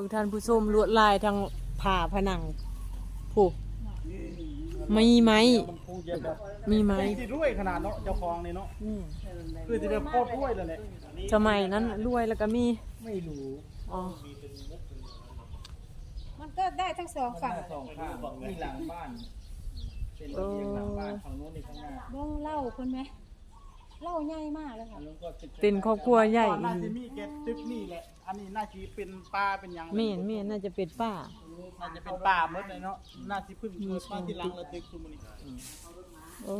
ทุกท่านผู้ชมลวดลายทางผ่าผนังผูกมีไหม มันคงเย็นแบบมีไหมที่ด้วยขนาดเนาะเจ้าของนี่เนาะอืมคือจะได้โคตรด้วยเลยแหละสมัยนั้นรวยแล้วก็มีไม่รู้อ๋อมันก็ได้ทั้งสองฝั่งสองข้างมีหลังบ้าน เป็นระเบียงหลังบ้านฝั่งโน้นนี่ข้างหน้าเบิ่งเหล่าคนไหมเหล่าใหญ่มากเลยค่ะอันนู้นก็เป็นครอบครัวใหญ่ก่อนน่าจะมีเก็บตึกนี่แหละ อันนี้น่าจะเป็นป่าเป็นหยังเม่นเม่นน่าจะเป็นป้า น่าจะเป็นป่าหมดเลยเนาะน่าจะเพึ่งเกิดมาที่หลังระตึกซุมอนี่โอ้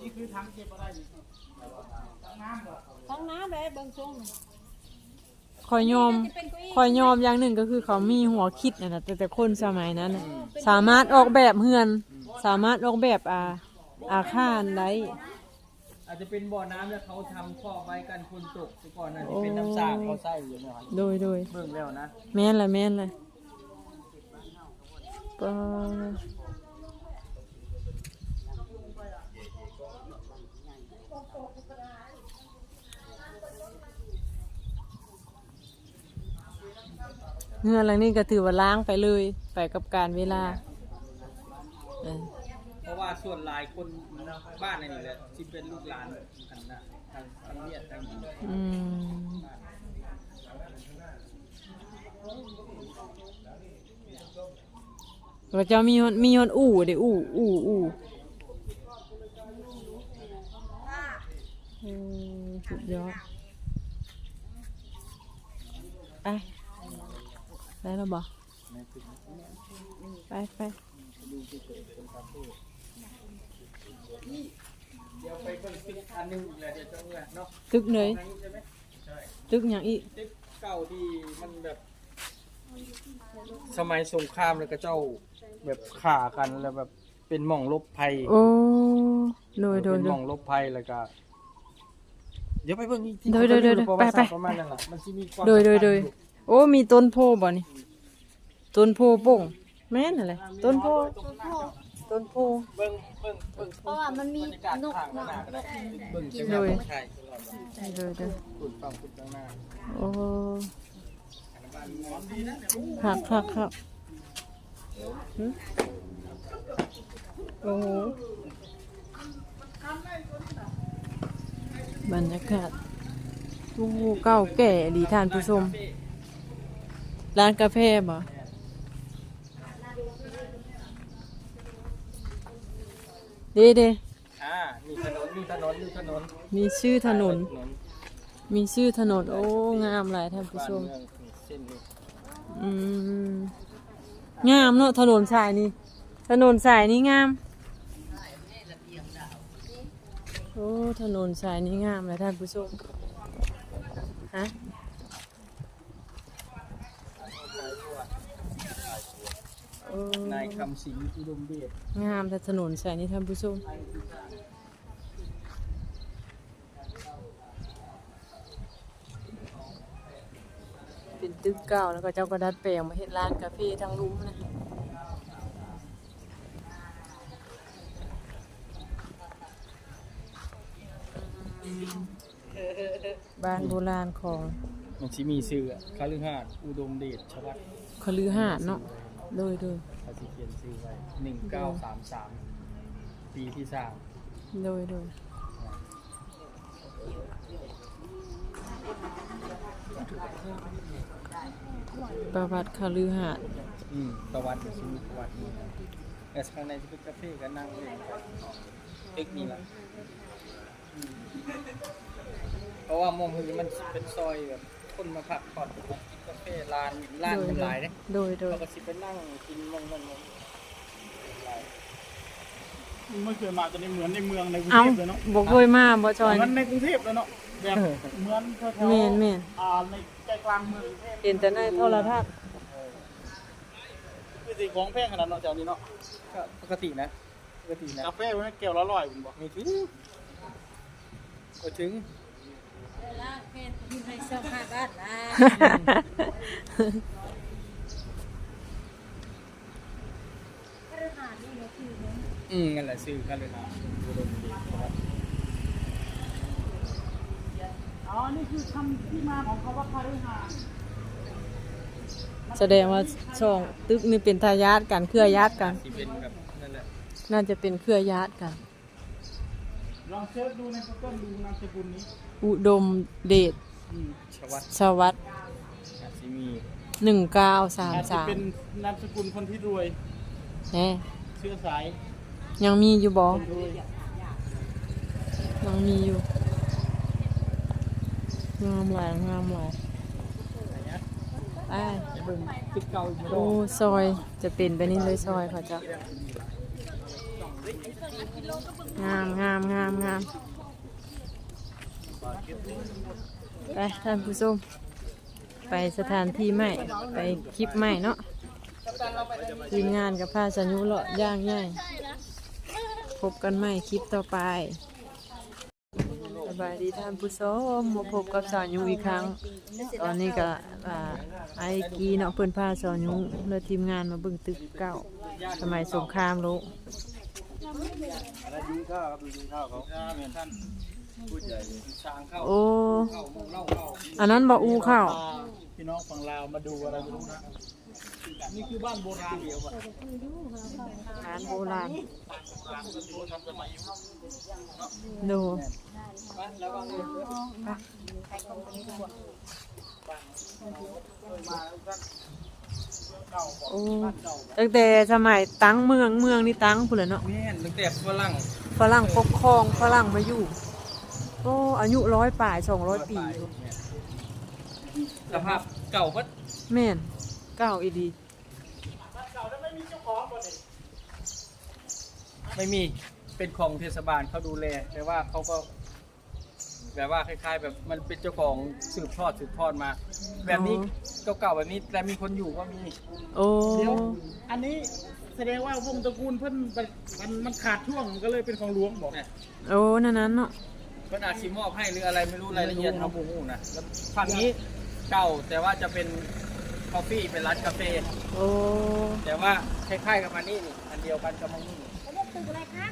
นี่คือทางเก็บอะไรนี่ทางน้ำเหรอห้องน้ำเลยเบิ่งทรงนี่คอยยอมจะเป็นเก้าอี้คอยยอมอย่างหนึ่งก็คือเขามีหัวคิดนะนะแต่แต่คนสมัยนั้นน่ะสามารถออกแบบเฮือน สามารถออกแบบอาอาคารได้ อาจจะเป็นบ่อน้ำแล้วเขาทำคอกไว้กันคนตกแต่ก่อนอาจจะเป็นน้ำสาดเขาใส่อยู่เนาะโดยโดยเบิ่งแล้วนะแม่นละแม่นละปะเงื่อนหลังนี้ก็ถือว่าล้างไปเลย ไปกับการเวลาเออเพราะว่าส่วนหลายคน บ้านในนี่แหละที่เป็นลูกหลานกันนะทางทางเวียดทางอืมก็จะมีฮอนมีฮอนอู่เดี๋ยวอู่อู่อู่โอ้สุดยอดไปได้แล้วบ่ไปไป เดี๋ยว ไปเบิ่งตึกอันหนึงอีกแล้วเดี๋ยวจะเมื่อเนาะตึกเลยทางนี้ใช่ไหมใช่ตึกอย่างอีกตึกเก่าที่มันแบบ สมัยสงครามแล้วก็เจ้าแบบฆ่ากันแล้วแบบเป็นหม่องลบภัยโอ้โดยโดยเป็นโดหม่ยองลบภัยแล้วก็ เดี๋ยวไปเบิ่งอีกที่โดยโดยโดยเขาจะมีประวัติศาสตร์ไปไป ประมาณนั้นล่ะมันสิมีความโดยโดยโดยสำคัญอโอ้มีต้นโพบ่นี่ต้นโพโป่งแม่นอะไรต้นโพ ต้นโพ เบิ่งเบิ่งเบิ่งเพราะว่ามันมีบรรยากาศนกทางหเนาะน้าก็ได้เบิ่งจังหโดวะยใช่โดยโดยคุณฟังคุณข้างหน้าโอ้คักคักคักหึโอ้โหบรรยากาศโอ้โหเก่าแก่ดีท่านผู้ชม ร้านกาแฟบ่ ด้เด้อ่ามีถนนมีถนนมีถนนมีชื่อถนนถนน มีชื่อถนน โอ้ งามหลายท่านผู้บ้านชมเมืองเส้นนี้อืม งามเนาะถนนสายนี้ ถนนสายนี้งาม โอ้ ถนนสายนี้งามเลยท่านผู้ชม ฮะ โอ้ นายคำสิงห์อุดมเดชงามแต่ถนนสายนี้ท่านผู้ชมเป็นตึกเก่าแล้วก็เจ้าก็ดัดแปลงมาเห็นร้านกาแฟทางลุ้มนะบ้านโบราณของมันสิมีชื่ออะคาลือหาดอุดมเดชชวัตคลือหาดเนาะ โดยโดยเขาสิเขียนชื่อไว้หนึ่งเก้าสามสามปีที่สามโดยโดยประวัติคลือหาดอืมประวัติมันสิมีประวัตินี่นะแต่ข้างในจะเป็นคาเฟ่ก็นั่งเล่นกันตึกนี่แหละอืมเพราะว่ามองเห็นมันเป็นซอยแบบ คนมาพักผ่อนมากินกาแฟร้านร้านเป็นหลายเนี่ยโดยโดยเขาก็สิไปนั่งกินมองนั่นมองหลายไม่เคยมาจะในเหมือนในเมืองในกรุงเอาเทพเลยเนาะบอกเคยมาบ่จอย เหมือนในกรุงเทพเลยเนาะแบบเหมือนแถวๆแม่นแม่นอ่าในใจกลางเมืองกรุงเทพ เห็นแต่ในโทรทัศน์คือสิ่งของแพงขนาดเนาะแถวนี้เนาะก็ปกตินะปกตินะกาแฟไว้แก้วละร้อยผมบอกไม่ถึงก็ถึง อผ้าบ้านนะคฤหาสน์นี่ก็คือเนาะอืมนั่นแหละซื้อกันเลยนะอุดมเดชครับอ๋อ นี่คือคำที่มาของคำว่าคารุหาสน์แสดงว่าช่องตึกนี่เป็นทายาทกันเครือญาติกันสิเป็นแบบนั่นแหละน่าจะเป็นเครือญาติกัน ลองเสิร์ชดูใน Google ดูนามสกุลนี้ อุดมเดชชวัตสวัสดอาจสิมีหนึ่งเก้าสามอาจจะสามเป็นนามสกุลคนที่รวยแหมเชื้อสายยังมีอยู่บ่คนรวยยังมีอยู่งามหลายงามหลายไอ้ายเบิ่งตึกเก่าอยู่โอ้ซอยจะเป็นไปนี่เลยซอยเขาจะงามงามงามงาม ไปท่านผู้ชมไปสถานที่ใหม่ไปคลิปใหม่เนาะทีมงานกับผ้าสัญญูเลาะย่างใหญ่พบกันใหม่คลิปต่อไปสบายดีท่านผู้ชมมาพบกับสาวยูอีกครั้ง ตอนนี้ก็ไอกีเนาะเพื่อนพาสาวยูและทีมงานมาบิ่งตึกเก่าสมัยสงครามโลก อะไรดูข้าวครับดูข้าวเขาเหมือนท่านพูดใหญ่ช้างเข้าโอ้เข้าเล่าเข้าอันนั้นบ่อูข้าวพี่น้องฝั่งลาวมาดูอะไรไม่รู้นะนี่คือบ้านโบราณเดียวอะร้านโบราณดูแล้วก็เนี่ยโอ้ตั้งแต่สมัยตั้งเมืองเมืองนี่ตั้งพุ่นแหละเนาะแม่นตั้งแต่ฝรั่งฝรั่งปกครองฝรั่งมาอยู่ โอ้อายุร้อยป่ายสองร้อยปีสภาพเก่าก็แม่นเก้าอีดีไม่มีเป็นของเทศบาลเขาดูแล แต่ว่าเขาก็ แบบว่าคล้ายๆ แบบมันเป็นเจ้าของสืบทอดสืบทอดมา แบบนี้เก่าๆแบบนี้แต่มีคนอยู่ก็มีโอ้เดี๋ยวอันนี้แสดงว่าวงตระกูลเพิ่นมันมันมันขาดช่วงก็เลยเป็นของหลวงบอกเนี่ยโอ้นั่นนั้นเนาะ เพิ่นอาจสิมอบให้หรืออะไรไม่รู้รายละเอียดเขาบูฮูนะแล้วฝั่งนี้เก่าแต่ว่าจะเป็นคอฟฟี่เป็นร้านกาแฟโอ้แต่ว่าคล้ายๆกับมันนี่นี่อันเดียวกันกับมันนี่เขาเรียกตึกอะไรคะ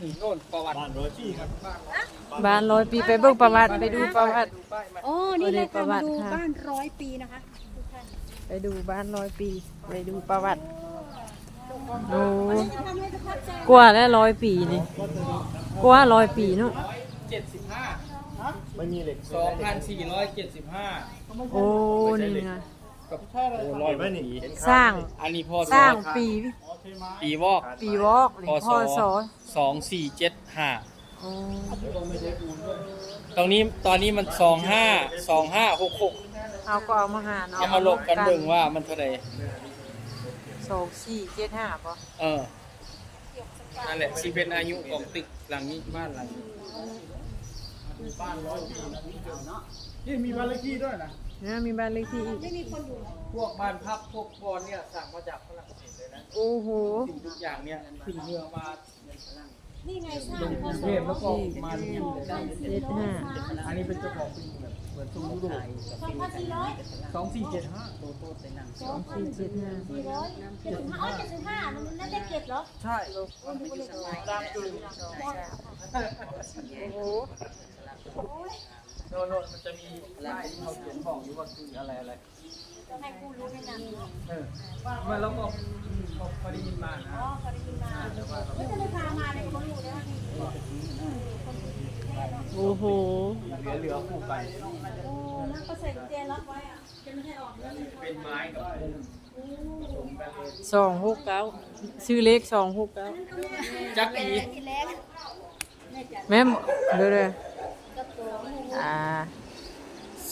นี่โน่นประวัติบ้านร้อยที่ครับบ้านร้อยปีไปเบิ่งประวัติไปดูประวัติดูป้ายมาโอ้นี่เลยค่ะประวัมาติดูค่ะบ้านร้อยปีนะคะทุกท่านไปดูบ้านร้อยปี ไปดูประวัติโอ้จะทำให้ประทับใจกว่าแล้วร้อยปีนี่กว่าร้อยปีเนาะ เจ็ดสิบห้าไม่มีเหล็กสองพันสี่ร้อยเจ็ดสิบห้าโอ้นี่ไงกับโอ้ลอยไหมนี่สร้างอันนี้พอสร้างปีปีวอกปีวอกนี่พพ่อศสอสองสี่เจ็ดห้าโอ้ตรงนี้ตอนนี้มันสองห้าสองห้าหกหกเอาก็เอามาหารเอามาลบกันเบิ่งว่ามันเท่าไหร่สองสี่เจ็ดห้าป่ะเออนั่นแหละสิเป็นอายุของตึกหลังนี้บ้านหลังนี้ นี่มีบ้านเลขที่ด้วยนะเนี่ยมีบ้านเลขที่อีกพวกบ้านพักพวกกรเนี่ยสั่งมาจากฝรั่งเศสเลยนะโอ้โห สิ่งทุกอย่างเนี่ยขึ้นเรือมานี่ไงสร้างลงกรุงเทพแล้วก็มาที่นี่เลยนะเจ็ดห้า อันนี้เป็นเจ้าของเป็นแบบเหมือนซุ้มยุโรปสองพันสี่ร้อยสองสี่เจ็ดห้าสองสี่เจ็ดห้าสี่ร้อยเจ็ดสิบห้าเจ็ดสิบห้ามันนั่นเลขเจ็ดเหรอ ใช่ตามจุดโอ้โห โน่นโน่นมันจะมีลายที่เขาเขียนบอกอยู่ว่าคืออะไรอะไรให้ผู้รู้ให้นำเออมาแล้วก็พอได้ยินมานะอ๋อพอได้ยินมาไม่จะได้พามาเลยเขาอยู่เลยว่าพี่โอ้โหเหลือเหลือคู่ไปโอ้นั่นก็ใส่กุญแจล็อกไว้อะจะไม่ให้ออกเลยเป็นไม้กับปูนสองหกเก้าชื่อเลขสองหกเก้าจักรีแม่เดี๋ยวเลย อ่า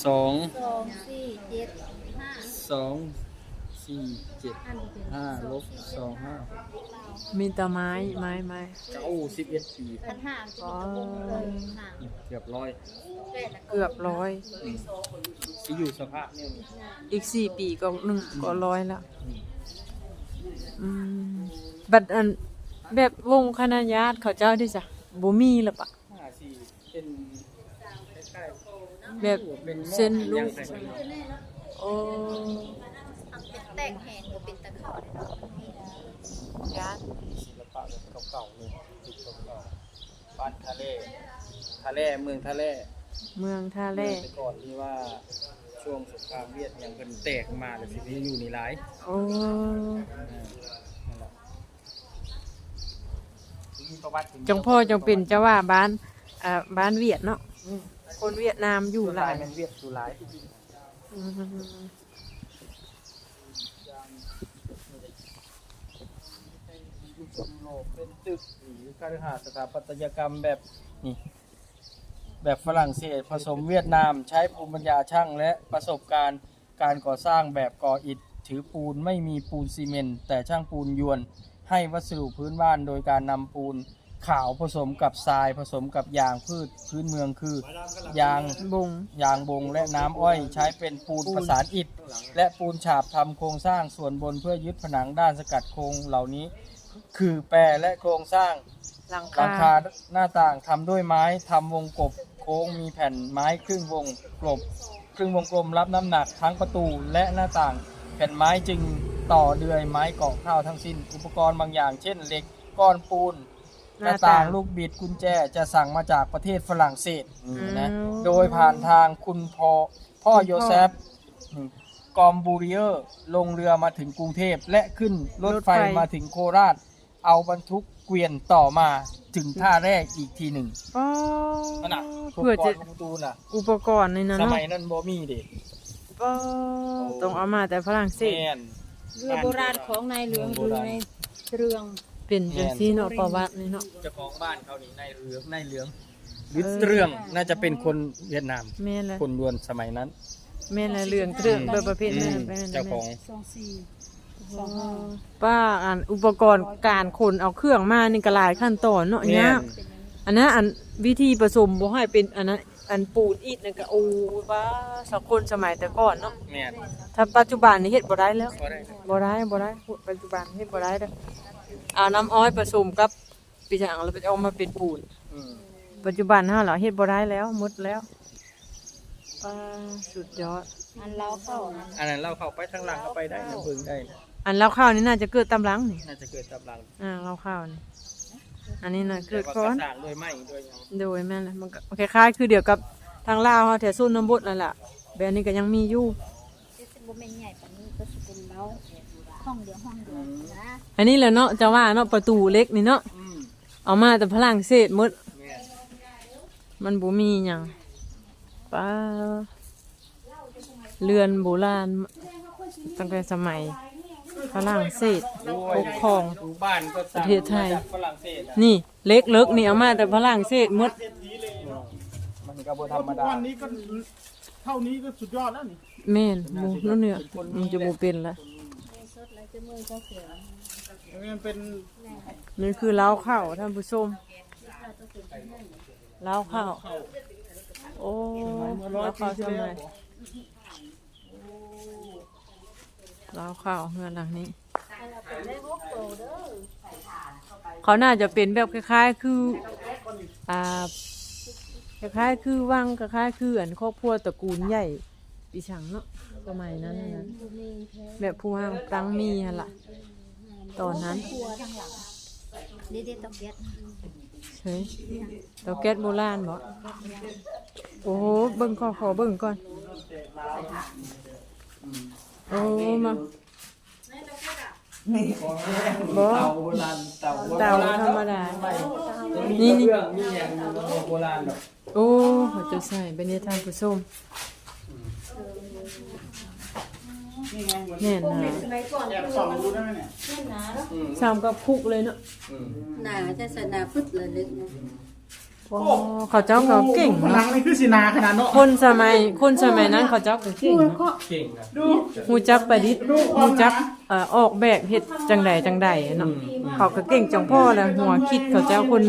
สองสองสี่เจ็ดห้าสองสี่เจ็ดอันเดียวห้าลบสองห้ามีแต่ไม้ไม้ไม้เก้าสิบเอ็ดปีพันห้าอ๋อห่างเกือบร้อยเกือบร้อยที่อยู่สภาพเนี่ยอีกสี่ปีก็หนึ่งก็ร้อยแล้วอืมบัดอันแบบวงคณะญาติเขาเจ้าที่จ้ะบ่มีและปะห้าสี่เป็นใกล้ๆ แบบเป็นเส้นลูกยังไงกันเนาะโอ้เป็นแตกแหงบ่เป็นตะเขาได้ดอกมีนะญาติศิลปะแบบเก่าๆเลยตึกเก่าๆบ้านทะเลทะเลเมืองทะเลเมืองท่าแร่แต่ก่อนที่ว่าชช่วงสงครามเวียดยังเพิ่นแตกมาแล้วสิมีอยู่นี่หลายโอ้อ่านั่นแหละมีประวัติถึจงพ่อจงเป็นเจ้าว่าบ้านอ่าบ้านเวียดเนาะ คนเวียดนามอยู่หลายแม่นเวียดอยู่หลายอืมยุโรปเป็นตึกหรือการหาสถาปัตยกรรมแบบนี่แบบฝรั่งเศสผสมเวียดนามใช้ภูมิปัญญาช่างและประสบการณ์การก่อสร้างแบบก่ออิฐถือปูนไม่มีปูนซีเมนต์แต่ช่างปูนยวน ให้วัสดุพื้นบ้านโดยการนำปูน ขาวผสมกับทรายผสมกับยางพืชพื้นเมืองคือ ยางบงยางบงและน้ำอ้อยใช้เป็นปูนปูนประสานอิฐ และปูนฉาบทำโครงสร้างส่วนบนเพื่อยึดผนังด้านสกัดโครงเหล่านี้ คือแปรและโครงสร้างหลังหลังคาคาหน้าต่างทำด้วยไม้ทำวงกบโค้งมีแผ่นไม้ครึ่งวงกลบครึ่งวงกลมรับน้ำหนักทั้งประตูและหน้าต่าง แผ่นไม้จึงต่อเดือยไม้เกาะเข้าทั้งสิ้น อุปกรณ์บางอย่างเช่นเหล็กก้อนปูน หน้าต่างลูกบิดกุญแจจะสั่งมาจากประเทศฝรั่งเศสนี่นะอืม โดยผ่านทางคุณพ่อพ่อโยเซฟอืมกอมบูริเออร์ลงเรือมาถึงกรุงเทพและขึ้นรถไฟรถไฟมาถึงโคราช เอาบรรทุกเกวียนต่อมาถึงท่าแรกอีกทีหนึ่งอ๋อนั่นน่ะเพื่อจะอุปกรณ์ประตูน่ะ อุปกรณ์ในนั้นสเนาะมัยนั้นบ่มีเดิก็ต้องเอามาแต่ฝรั่งเศส แม่น เรือโบราณของนายหลวงโบเรือราณในเรือง เป็นจังซี่เนาะประวัตินี่เนาะ เจ้าของบ้านเขานี่นายเรืองนายเหลืองลิตเรืองน่าจะเป็นคนเวียดนาม แม่นเลยคนยวนสมัยนั้นแม่นเลยเรื่องเครื่องโดยประเภทอืนั้นมไปนั่นเจ้าของสองสี่อ๋อป้าอันอุปกรณ์การขนเอาเครื่องมานี่ก็หลายขั้นตอนเนาะแม่เนี่ยนอันนั้นอันวิธีผสมบ่ให้เป็นอันนั้นอันปูนอิฐนั่นก็โอ้ว่าสักคนสมัยแต่ก่อนเนาะแม่นถ้าปัจจุบันนี่เฮ็ดบ่ได้แล้วก็ได้บ่ได้บ่ได้ปัจจุบันเฮ็ดบ่ได้เด้อ เอาน้ำอ้อยผสมกับปีจังแล้วไปเอามาเป็นปูน อืมปัจจุบันเฮาเหรอเฮ็ดบ่ได้แล้วหมดแล้วป้าสุดยอด อันเราเข้านะอันนั้นเราเข้าไปทางหลังเข้าไปได้น้ำพึ่งได้อันเล่าข้าวนี่น่าจะเกิดตำหลังนี่น่าจะเกิดตับหลังอ่าเล่าข้าวนี่อันนี้น่ะเกิดแต่ก่ว่าอนกระสร้างด้วยไม้ด้วยหยังโดยแม่นแหละมันก็คล้ายๆคือเดียวกับทางลาวเฮาแถวโซนน้ำบดนั่นแหละแบบนี้ก็ยังมีอยู่จะสิบ่แม่นใหญ่ปานนี้ก็สิเป็นเรา ห้องเดียวห้องเดียวนะอันนี้แหละเนาะจะว่าเนาะประตูเล็กนี่เนาะอืมเอามาแต่พลังเศษหมด แม่นมันบ่มีหยังป้าเรือนโบราณตั้งแต่สมัยฝรั่งเศสปกครองดูบ้านก็สร้างประเทศไทย มาจากฝรั่งเศสอะนี่เล็กเลิกนี่เอามาแต่ฝรั่งเศสหมด มันก็บ่ธรรมทุกดาวันนี้ก็เท่านี้ก็สุดยอดแล้วนี่ แม่นบ่นั่นเนี่ยมันจะบ่เป็นละ มันเป็นนี่คือเล้าข้าวท่านผู้ชมเล้าข้าวโอ้เล้าข้าวทำไมเล้าข้าวเฮือนหลังนี้ เขาน่าจะเป็นแบบคล้ายๆ คืออ่าคล้ายๆคือวังคล้ายๆคืออันครอบครัวตระกูลใหญ่ปีฉังเนาะ สมัยนั้นน่ะนะแบบผู้วางตั้งมีหั่นล่ะ ตอนนั้นครัวทางหลังเด็ดๆตอกเก็ดเฮ้ยเตาแก๊สโบราณบ่โอ้โหเบิ่งขอขอเบิ่งก่อน โอ้มาบ่ เตาโบราณเตาโบเตาราณธรรมดานี่นี่นี่นี่เครื่องมีอย่างโบราณแบบโอ้เขาจะใส่เป็นนิทานผู้ชม นี่ไงเหมือนแน่นนะแอบส่องดูได้ไหมเนี่ยสามกับคุกเลยเนาะหนาจะสนาพุทธเลยลึกนะโอ้เขาเจ้าเขาเก่งผนัเนาะงนี่คือสีนาขนาดเนาะคนสมัยคนสมัยนั้นเขาเจ้าก็เก่งเนาะเก่งอะดู ฮู้จักประดิษฐ์ฮู้จักเอ่อออกแบบเฮ็ดจังใดจังใดเนาะเขาก็เก่งจังพ่อแหล้วหัวคิดเขาเจ้าคน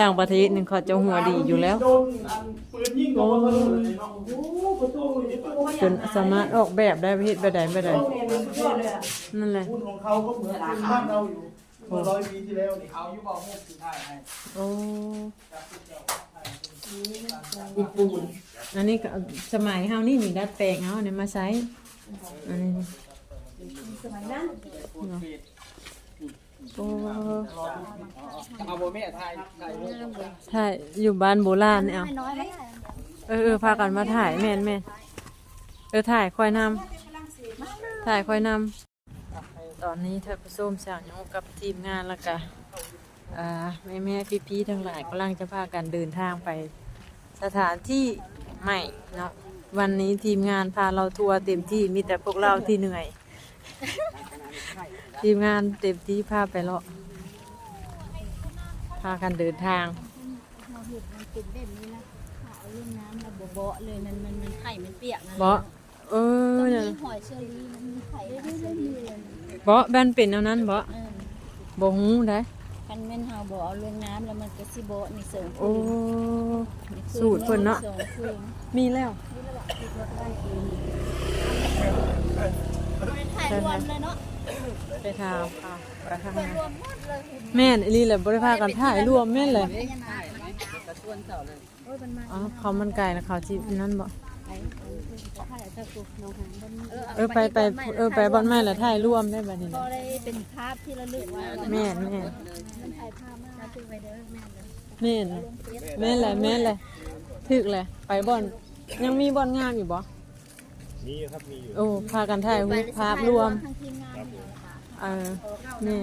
ต่างประเทศนึงเขาเจ้าหัวดีอยู่แล้วโดนอันปืนยิงโดนมาเลยเนาะโอ้โหประตูนี่เปิดจนสามารถออกแบบได้ประเทศไปใดไปใดนั่นแหละพูดของเขาก็เหมือนปืนบ้านเราอยู่เมื่อร้อยปีที่แล้วนี่เอาอยู่บ่ฮู้สุดท้ายให้โอ้อีปูนอันนี้ก็สมัยเฮานี่นี่ดัดแปลงเฮาเนี่ยมาใช้อันนี้ โอ้เอาบ่แม่ถ่ายถ่ายรูปใช่อยู่บ้านโบราณเนี่ยเอาน้อยไม่ได้เออเออพากันมาถ่ายแม่นแม่นไปอถ่ายคอยนำถ่ายคอยนำตอนนี้ท่านผู้ชมสาวโยกับทีมงานแล้วก็อ่าแม่แม่พี่พี่ทั้งหลายกำลังจะพากันเดินทางไป สถานที่ใหม่เนาะวันนี้ทีมงานพาเราทัวร์เต็มที่มีแต่พวกเราที่เหนื่อย ทีมงานเต็มที่พาไปเลาะพากันเดินทางเราเห็ดมันเป็นแบบนี้นะเอาเรื่องน้ำมาเบาๆเลยมันมันมันไข่มันเปียกนะเบาะเออมีเนี่ยหอยเชอรี่มันมีไข่หอยเชอรี่เบาะแบนเป็นเอานั้นเบาะเออบ่ฮู้ได้คันแม่นเฮาบ่เอาเรื่องน้ำแล้วมันก็สิโบะนี่เสริมโอ้สูตรเพิ่นเนาะสองคืนมีแล้วถ่ายรวมเลยเนาะ ไปทางค่ะไปทางนั้นรวมหมดเลยแม่นอีหลีแหละบ่ได้พากันถ่ายรวมแม่นเลยอ๋อเขาวมันไก่นะเขาที่นั่นบ่ไปถ่ายตะกุกน้องหางบนเออไปไปเออไปบ่อนไม้ละถ่ายรวมได้บัดนี้ก็นะได้เป็นภาพที่ระลึกไว้แม่นแม่นมันถ่ายภาพมาคือไว้เด้อแม่เลยแม่นแม่นแหละแม่นแหละถึกเลยไปบ่อนยังมีบ่อนงามอยู่บ่มีอยู่ครับมีอยู่โอ้พากันถ่ายรูปภาพรวมทั้งทีมงานอยู่ค่ะ เออ นี่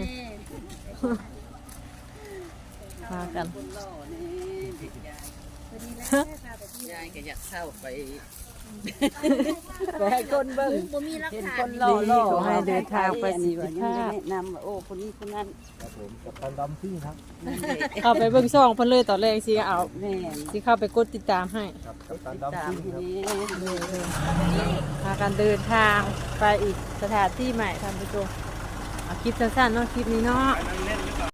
พากันยายก็อยากเข้าไปไปให้คนเบิ่งบ่มีรักเห็นษาคนดีรอรอขอให้เดินทางไปอันสินี้ทว่าธิยังภาพแนะนำว่าโอ้คนนี้คนนั้นครับผมกับตันดำซิ่งครับเข้าไปเบิ่งช่องเพิ่นเลยตอนแรกสิเอาแม่นสิเข้าไปกดติดตามให้ ครับกับตันตาดำมซิ่งทีครับนี้พากันเดินทางไปอีกสถานที่ใหม่ท่านผู้ชม เอาคลิปสั้นๆเนาะคลิปนี้เนาะนั่งเล่นหรือเปล่า